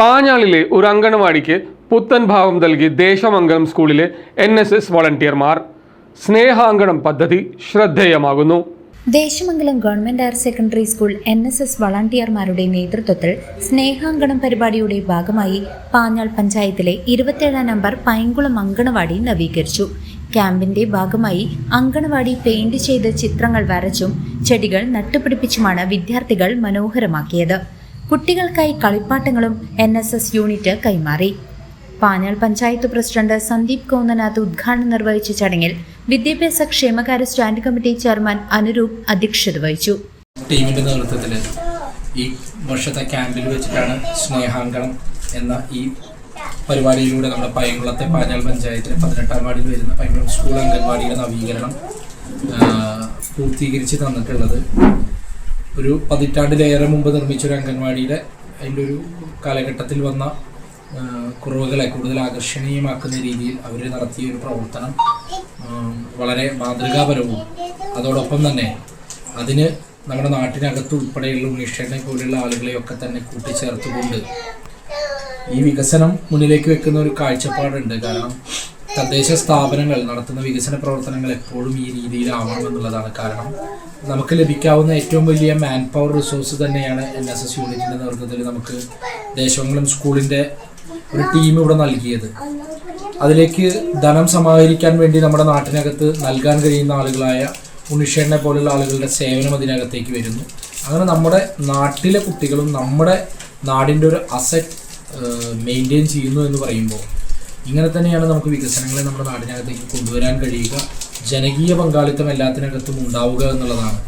പാഞ്ഞാളിലെ ഒരു അങ്കണവാടിക്ക് പുത്തൻ ഭാവം നൽകി ദേശമംഗലം സ്കൂളിലെ എൻ എസ് എസ് വോളണ്ടിയർമാർ. സ്നേഹാങ്കണം പദ്ധതി ശ്രദ്ധേയമാകുന്നു. Desamangalam government higher secondary school N S S വളണ്ടിയർമാരുടെ നേതൃത്വത്തിൽ സ്നേഹാങ്കണം പരിപാടിയുടെ ഭാഗമായി പാഞ്ഞാൾ പഞ്ചായത്തിലെ ഇരുപത്തേഴാം നമ്പർ പൈങ്കുളം അങ്കണവാടി നവീകരിച്ചു. ക്യാമ്പിന്റെ ഭാഗമായി അങ്കണവാടി പെയിന്റ് ചെയ്ത് ചിത്രങ്ങൾ വരച്ചും ചെടികൾ നട്ടുപിടിപ്പിച്ചുമാണ് വിദ്യാർത്ഥികൾ മനോഹരമാക്കിയത്. കുട്ടികൾക്കായി കളിപ്പാട്ടങ്ങളും എൻ എസ് എസ് യൂണിറ്റ് കൈമാറി. പാഞ്ഞാൾ പഞ്ചായത്ത് പ്രസിഡന്റ് സന്ദീപ് കോന്നനാഥ് ഉദ്ഘാടനം നിർവഹിച്ച ചടങ്ങിൽ വിദ്യാഭ്യാസ ക്ഷേമകാര്യ സ്റ്റാൻഡ് കമ്മിറ്റി ചെയർമാൻ അനുരൂപ് അധ്യക്ഷത വഹിച്ചു. ടീമിന്റെ നേതൃത്വത്തിൽ ഈ വർഷത്തെ ക്യാമ്പിൽ വെച്ചിട്ടാണ് സ്നേഹാങ്കണം എന്ന ഈ പരിപാടിയിലൂടെ നമ്മുടെ പൈങ്കുളത്തെ പാഞ്ഞാൾ പഞ്ചായത്തിലെ പതിനെട്ടാം വാർഡിൽ വരുന്ന പൈങ്കുളം സ്കൂൾ അംഗൻവാടിയുടെ നവീകരണം പൂർത്തീകരിച്ച് തന്നിട്ടുള്ളത് ഒരു പതിറ്റാണ്ടിലേറെ മുമ്പ് നിർമ്മിച്ച ഒരു അംഗൻവാടിയുടെ അതിന്റെ ഒരു കാലഘട്ടത്തിൽ വന്ന കുറവുകളെ കൂടുതൽ ആകർഷണീയമാക്കുന്ന രീതിയിൽ അവർ നടത്തിയ ഒരു പ്രവർത്തനം വളരെ മാതൃകാപരവും. അതോടൊപ്പം തന്നെ അതിന് നമ്മുടെ നാട്ടിനകത്ത് ഉൾപ്പെടെയുള്ള ഉണ്ണീഷനെ പോലെയുള്ള ആളുകളെയൊക്കെ തന്നെ കൂട്ടിച്ചേർത്തുകൊണ്ട് ഈ വികസനം മുന്നിലേക്ക് വെക്കുന്ന ഒരു കാഴ്ചപ്പാടുണ്ട്. കാരണം തദ്ദേശ സ്ഥാപനങ്ങൾ നടത്തുന്ന വികസന പ്രവർത്തനങ്ങൾ എപ്പോഴും ഈ രീതിയിലാവണം എന്നുള്ളതാണ് കാരണം. നമുക്ക് ലഭിക്കാവുന്ന ഏറ്റവും വലിയ മാൻ പവർ റിസോഴ്സ് തന്നെയാണ് എൻ എസ് എസ് യൂണിറ്റിന്റെ നേതൃത്വത്തിൽ നമുക്ക് ദേശമംഗലം സ്കൂളിന്റെ ഒരു ടീം ഇവിടെ നൽകിയത്. അതിലേക്ക് ധനം സമാഹരിക്കാൻ വേണ്ടി നമ്മുടെ നാട്ടിനകത്ത് നൽകാൻ കഴിയുന്ന ആളുകളായ ഉണ്ണിഷേണിനെ പോലുള്ള ആളുകളുടെ സേവനം അതിനകത്തേക്ക് വരുന്നു. അങ്ങനെ നമ്മുടെ നാട്ടിലെ കുട്ടികളും നമ്മുടെ നാടിന്റെ ഒരു അസറ്റ് മെയിന്റെയിൻ ചെയ്യുന്നു എന്ന് പറയുമ്പോൾ ഇങ്ങനെ തന്നെയാണ് നമുക്ക് വികസനങ്ങളെ നമ്മുടെ നാടിനകത്തേക്ക് കൊണ്ടുവരാൻ കഴിയുക. ജനകീയ പങ്കാളിത്തം എല്ലാത്തിനകത്തും ഉണ്ടാവുക എന്നുള്ളതാണ്.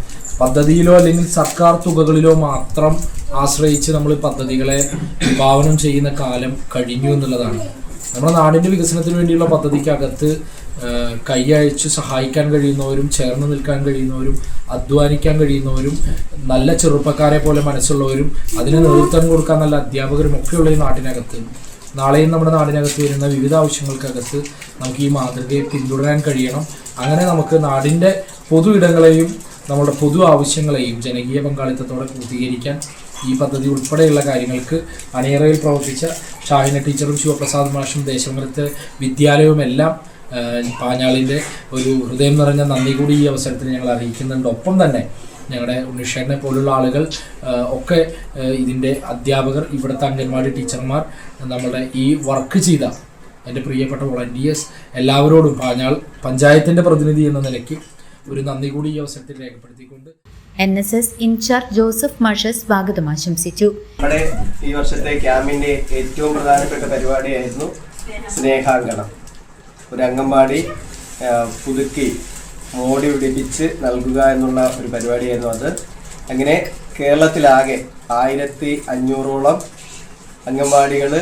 പദ്ധതിയിലോ അല്ലെങ്കിൽ സർക്കാർ തുകകളിലോ മാത്രം ആശ്രയിച്ച് നമ്മൾ പദ്ധതികളെ വിഭാവനം ചെയ്യുന്ന കാലം കഴിഞ്ഞു എന്നുള്ളതാണ്. നമ്മുടെ നാടിന്റെ വികസനത്തിന് വേണ്ടിയുള്ള പദ്ധതിക്കകത്ത് കൈയഴിച്ച് സഹായിക്കാൻ കഴിയുന്നവരും ചേർന്ന് നിൽക്കാൻ കഴിയുന്നവരും അധ്വാനിക്കാൻ കഴിയുന്നവരും നല്ല ചെറുപ്പക്കാരെ പോലെ മനസ്സുള്ളവരും അതിന് നേതൃത്വം കൊടുക്കാൻ നല്ല അധ്യാപകരും ഒക്കെയുള്ള ഈ നാട്ടിനകത്ത് നാളെയും നമ്മുടെ നാടിനകത്ത് വരുന്ന വിവിധ ആവശ്യങ്ങൾക്കകത്ത് നമുക്ക് ഈ മാതൃകയെ പിന്തുടരാൻ കഴിയണം. അങ്ങനെ നമുക്ക് നാടിന്റെ പൊതു ഇടങ്ങളെയും നമ്മുടെ പൊതു ആവശ്യങ്ങളെയും ജനകീയ പങ്കാളിത്തത്തോടെ പൂർത്തീകരിക്കാൻ ഈ പദ്ധതി ഉൾപ്പെടെയുള്ള കാര്യങ്ങൾക്ക് അണിയറയിൽ പ്രവർത്തിച്ച ഷാഹിന ടീച്ചറും ശിവപ്രസാദ് മാഷും ദേശമംഗലത്തെ വിദ്യാലയവും എല്ലാം പാഞ്ഞാളിന്റെ ഒരു ഹൃദയം നിറഞ്ഞ നന്ദി കൂടി ഈ അവസരത്തിൽ ഞങ്ങൾ അറിയിക്കുന്നുണ്ട്. ഒപ്പം തന്നെ ഞങ്ങളുടെ ഉണ്ണിഷേനെ പോലുള്ള ആളുകൾ ഒക്കെ ഇതിന്റെ അധ്യാപകർ ഇവിടുത്തെ അംഗൻവാടി ടീച്ചർമാർ നമ്മളുടെ ഈ വർക്ക് ചെയ്ത എന്റെ പ്രിയപ്പെട്ട വോളണ്ടിയേഴ്സ് എല്ലാവരോടും പാഞ്ഞാൾ പഞ്ചായത്തിന്റെ പ്രതിനിധി എന്ന നിലയ്ക്ക് ഒരു നന്ദി കൂടി ഈ അവസരത്തിൽ രേഖപ്പെടുത്തിക്കൊണ്ട് N S S incharge Joseph മാഷ സ്വാഗതം ആശംസിച്ചു. നമ്മുടെ ഈ വർഷത്തെ ക്യാമ്പിന്റെ ഏറ്റവും പ്രധാനപ്പെട്ട പരിപാടിയായിരുന്നു സ്നേഹാങ്കണം. ഒരു അംഗൻവാടി പുതുക്കി മോടി പിടിപ്പിച്ച് നൽകുക എന്നുള്ള ഒരു പരിപാടിയായിരുന്നു അത്. അങ്ങനെ കേരളത്തിലാകെ ആയിരത്തി അഞ്ഞൂറോളം അംഗൻവാടികൾ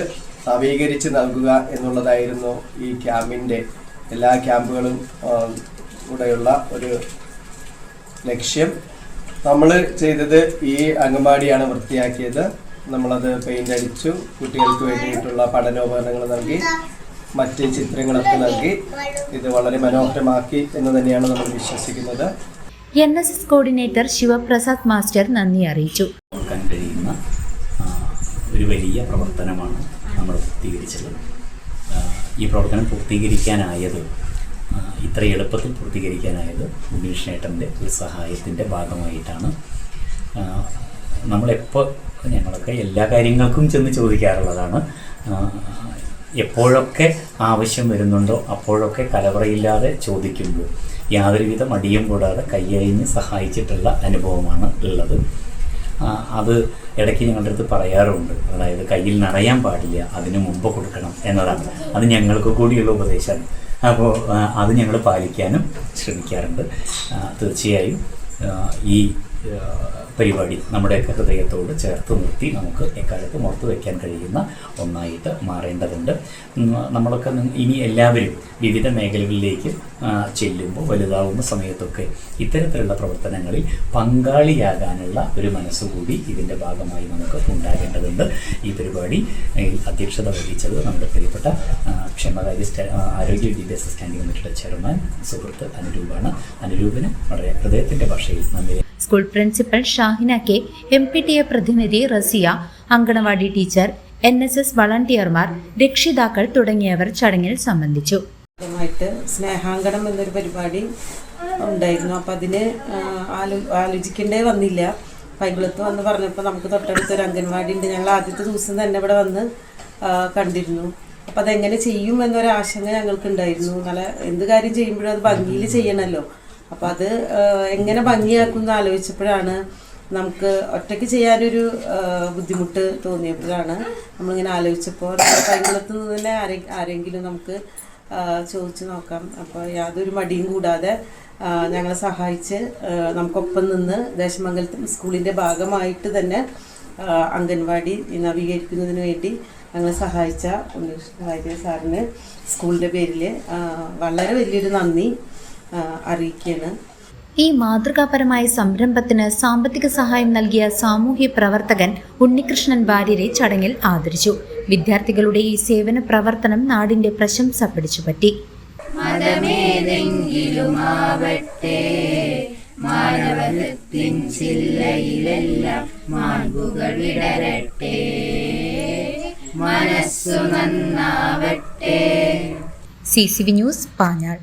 നവീകരിച്ച് നൽകുക എന്നുള്ളതായിരുന്നു ഈ ക്യാമ്പിന്റെ എല്ലാ ക്യാമ്പുകളും കൂടെയുള്ള ഒരു ലക്ഷ്യം. നമ്മൾ ചെയ്തത് ഈ അംഗൻവാടിയാണ് വൃത്തിയാക്കിയത്. നമ്മളത് പെയിന്റ് അടിച്ചു. കുട്ടികൾക്ക് വേണ്ടിയിട്ടുള്ള പഠനോപകരണങ്ങൾ നൽകി. മറ്റ് ചിത്രങ്ങളൊക്കെ നൽകി ഇത് വളരെ മനോഹരമാക്കി എന്ന് തന്നെയാണ് നമ്മൾ വിശ്വസിക്കുന്നത്. N S S coordinator Shivaprasad master നന്ദി അറിയിച്ചു. കഴിയുന്ന ഒരു വലിയ പ്രവർത്തനമാണ് നമ്മൾ പൂർത്തീകരിച്ചത്. ഈ പ്രവർത്തനം പൂർത്തീകരിക്കാനായത് ഇത്ര എളുപ്പത്തിൽ പൂർത്തീകരിക്കാനായത് ഉമേഷ് നേട്ടന്റെ ഒരു സഹായത്തിന്റെ ഭാഗമായിട്ടാണ്. നമ്മളെപ്പോൾ ഞങ്ങളൊക്കെ എല്ലാ കാര്യങ്ങൾക്കും ചെന്ന് ചോദിക്കാറുള്ളതാണ്. എപ്പോഴൊക്കെ ആവശ്യം വരുന്നുണ്ടോ അപ്പോഴൊക്കെ കലവറയില്ലാതെ ചോദിക്കുമ്പോൾ യാതൊരുവിധ മടിയും കൂടാതെ കയ്യഴിഞ്ഞ് സഹായിച്ചിട്ടുള്ള അനുഭവമാണ് ഉള്ളത്. അത് ഇടയ്ക്ക് ഞങ്ങളുടെ അടുത്ത് പറയാറുണ്ട്. അതായത് കയ്യിൽ നിറയാൻ പാടില്ല അതിന് മുമ്പ് കൊടുക്കണം എന്നതാണ്. അത് ഞങ്ങൾക്ക് കൂടിയുള്ള ഉപദേശമാണ് അപ്പോൾ അത് ഞങ്ങൾ പാലിക്കാനും ശ്രമിക്കാറുണ്ട്. തീർച്ചയായും ഈ പരിപാടി നമ്മുടെയൊക്കെ ഹൃദയത്തോട് ചേർത്ത് നിർത്തി നമുക്ക് എക്കാലത്തും ഓർത്തു വയ്ക്കാൻ കഴിയുന്ന ഒന്നായിട്ട് മാറേണ്ടതുണ്ട്. നമ്മളൊക്കെ ഇനി എല്ലാവരും വിവിധ മേഖലകളിലേക്ക് ചെല്ലുമ്പോൾ വലുതാവുന്ന സമയത്തൊക്കെ ഇത്തരത്തിലുള്ള പ്രവർത്തനങ്ങളിൽ പങ്കാളിയാകാനുള്ള ഒരു മനസ്സുകൂടി ഇതിന്റെ ഭാഗമായി നമുക്ക് ഉണ്ടാകേണ്ടതുണ്ട്. ഈ പരിപാടി അധ്യക്ഷത വഹിച്ചത് നമ്മുടെ പ്രിയപ്പെട്ട ക്ഷേമകാര്യ ആരോഗ്യ വിദ്യാഭ്യാസ സ്റ്റാൻഡിംഗ് കമ്മിറ്റിയുടെ ചെയർമാൻ സുഹൃത്ത് അനുരൂപാണ്. അനുരൂപിന് വളരെ ഹൃദയത്തിന്റെ ഭാഷയിൽ നന്ദി school principal Shahina K M P T A പ്രതിനിധി Rasiya anganwadi teacher N S S വളണ്ടിയർമാർ രക്ഷിതാക്കൾ തുടങ്ങിയവർ ചടങ്ങിൽ സംബന്ധിച്ചു. സ്നേഹാങ്കണം എന്നൊരു പരിപാടി ഉണ്ടായിരുന്നു. അപ്പം അതിന് ആലോ ആലോചിക്കേണ്ടേ വന്നില്ല. പൈകുളത്ത് വന്ന് പറഞ്ഞപ്പോൾ നമുക്ക് തൊട്ടടുത്ത് ഒരു അംഗൻവാടി ഉണ്ട്. ഞങ്ങൾ ആദ്യത്തെ ദിവസം തന്നെ ഇവിടെ വന്ന് കണ്ടിരുന്നു. അപ്പം അതെങ്ങനെ ചെയ്യും എന്നൊരു ആശങ്ക ഞങ്ങൾക്ക് ഉണ്ടായിരുന്നു നല്ല എന്ത് കാര്യം ചെയ്യുമ്പോഴും അത് ഭംഗിയിൽ ചെയ്യണമല്ലോ അപ്പം അത് എങ്ങനെ ഭംഗിയാക്കുന്ന ആലോചിച്ചപ്പോഴാണ് നമുക്ക് ഒറ്റയ്ക്ക് ചെയ്യാനൊരു ബുദ്ധിമുട്ട് തോന്നിയപ്പോഴാണ് നമ്മളിങ്ങനെ ആലോചിച്ചപ്പോൾ നമ്മുടെ നിന്ന് തന്നെ ആരെ ആരെങ്കിലും നമുക്ക് ചോദിച്ചു നോക്കാം. അപ്പോൾ യാതൊരു മടിയും കൂടാതെ ഞങ്ങളെ സഹായിച്ച് നമുക്കൊപ്പം നിന്ന് ദേശമംഗലത്ത് സ്കൂളിന്റെ ഭാഗമായിട്ട് തന്നെ അംഗൻവാടി നവീകരിക്കുന്നതിന് വേണ്ടി ഞങ്ങളെ സഹായിച്ച ഉണ്ണികൃഷ്ണ വാര്യ സാറിന് സ്കൂളിന്റെ പേരിൽ വളരെ വലിയൊരു നന്ദി. അറിയിക്കുകയാണ് ഈ മാതൃകാപരമായ സംരംഭത്തിന് സാമ്പത്തിക സഹായം നൽകിയ സാമൂഹ്യ പ്രവർത്തകൻ ഉണ്ണികൃഷ്ണൻ വാര്യരെ ചടങ്ങിൽ ആദരിച്ചു. വിദ്യാർത്ഥികളുടെ ഈ സേവന പ്രവർത്തനം നാടിന്റെ പ്രശംസ പിടിച്ചുപറ്റി. C C V news Panjal.